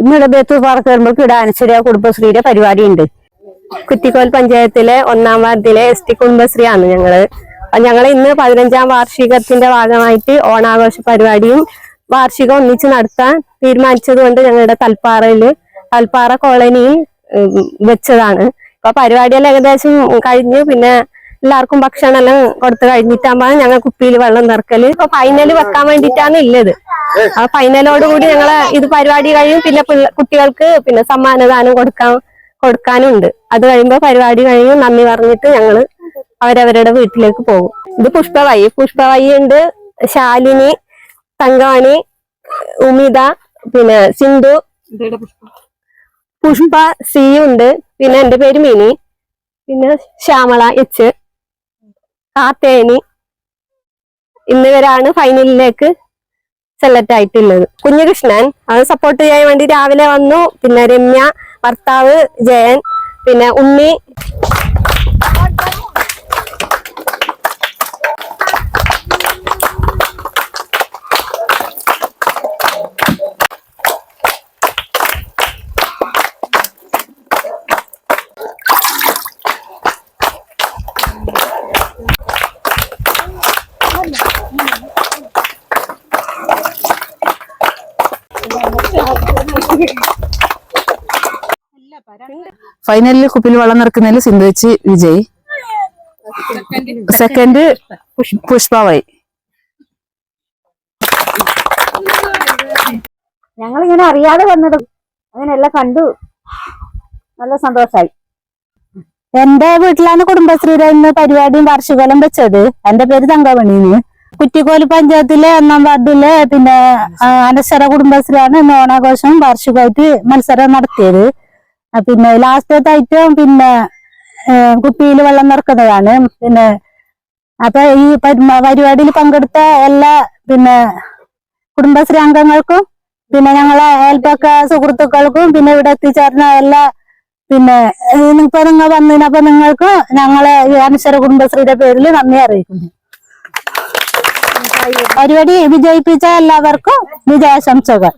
ഇന്ന് ബേത്തൂർ പാർക്ക് വരുമ്പോൾ അനശ്വര കുടുംബശ്രീയുടെ പരിപാടി ഉണ്ട് കുറ്റിക്കോൽ പഞ്ചായത്തിലെ ഒന്നാം വാർഡിലെ എസ് ടി കുടുംബശ്രീയാണ് ഞങ്ങൾ. ഞങ്ങൾ ഇന്ന് പതിനഞ്ചാം വാർഷികത്തിന്റെ ഭാഗമായിട്ട് ഓണാഘോഷ പരിപാടിയും വാർഷികം ഒന്നിച്ച് നടത്താൻ തീരുമാനിച്ചത് കൊണ്ട് ഞങ്ങളുടെ തൽപ്പാറയിൽ തൽപ്പാറ കോളനിയിൽ വെച്ചതാണ്. അപ്പൊ പരിപാടിയെല്ലാം ഏകദേശം കഴിഞ്ഞു. പിന്നെ എല്ലാവർക്കും ഭക്ഷണം എല്ലാം കൊടുത്തു കഴിഞ്ഞിട്ടാകുമ്പോൾ ഞങ്ങൾ കുപ്പിയിൽ വെള്ളം നിറക്കൽ. ഇപ്പൊ ഫൈനൽ വെക്കാൻ വേണ്ടിട്ടാണ് ഉള്ളത്. ആ ഫൈനലോട് കൂടി ഞങ്ങളെ ഇത് പരിപാടി കഴിയും. പിന്നെ കുട്ടികൾക്ക് പിന്നെ സമ്മാനദാനം കൊടുക്കാൻ കൊടുക്കാനുണ്ട്. അത് കഴിയുമ്പോ പരിപാടി കഴിയും. നന്ദി പറഞ്ഞിട്ട് ഞങ്ങൾ അവരവരുടെ വീട്ടിലേക്ക് പോകും. ഇത് പുഷ്പവായി പുഷ്പവായി ഉണ്ട്. ശാലിനി തങ്കവാണി ഉമിത പിന്നെ സിന്ധു. പുഷ്പ സി ഉണ്ട്. പിന്നെ എന്റെ പേര് മിനി. പിന്നെ ശ്യാമള എച്ച്. കാത്തേനി. എന്നിവരാണ് ഫൈനലിലേക്ക് സെലക്ട് ആയിട്ടുള്ളത്. കുഞ്ഞുകൃഷ്ണൻ അത് സപ്പോർട്ട് ചെയ്യാൻ വേണ്ടി രാവിലെ വന്നു. പിന്നെ രമ്യ ഭർത്താവ് ജയൻ പിന്നെ ഉണ്ണി. ഫൈനലിൽ കുപ്പിയിൽ വെള്ളം നിറക്കുന്നതിൽ സിന്ധുവിച്ച് വിജയ്. സെക്കൻഡ് പുഷ്പാവായി ഞങ്ങൾ ഇങ്ങനെ അറിയാതെ വന്നത് അങ്ങനെയെല്ലാം കണ്ടു. നല്ല സന്തോഷായി. എന്റെ വീട്ടിലാണ് കുടുംബശ്രീയുടെ ഇന്ന് പരിപാടിയും വാർഷികോലം വെച്ചത്. എന്റെ പേര് തങ്കമണിന്ന് കുറ്റിക്കോൽ പഞ്ചായത്തിലെ ഒന്നാം വാർഡിലെ പിന്നെ അനശ്വര കുടുംബശ്രീയാണ് ഇന്ന് ഓണാഘോഷം വാർഷികമായിട്ട് മത്സരം നടത്തിയത്. പിന്നെ ലാസ്റ്റത്തെ ഐറ്റം പിന്നെ കുപ്പിയിൽ വെള്ളം നിറക്കുന്നതാണ്. പിന്നെ അപ്പൊ ഈ പരി- പരിപാടിയിൽ പങ്കെടുത്ത എല്ലാ പിന്നെ കുടുംബശ്രീ അംഗങ്ങൾക്കും പിന്നെ ഞങ്ങളെ അയൽപ്പക്ക സുഹൃത്തുക്കൾക്കും പിന്നെ ഇവിടെ എത്തിച്ചേർന്ന എല്ലാ പിന്നെ ഇപ്പൊ നിങ്ങൾ വന്നതിനപ്പൊ നിങ്ങൾക്ക് ഞങ്ങളെ ഈ അനശ്വര കുടുംബശ്രീയുടെ പേരിൽ നന്ദി അറിയിക്കുന്നു. പരിപാടി വിജയിപ്പിച്ച എല്ലാവർക്കും വിജയാശംസകൾ.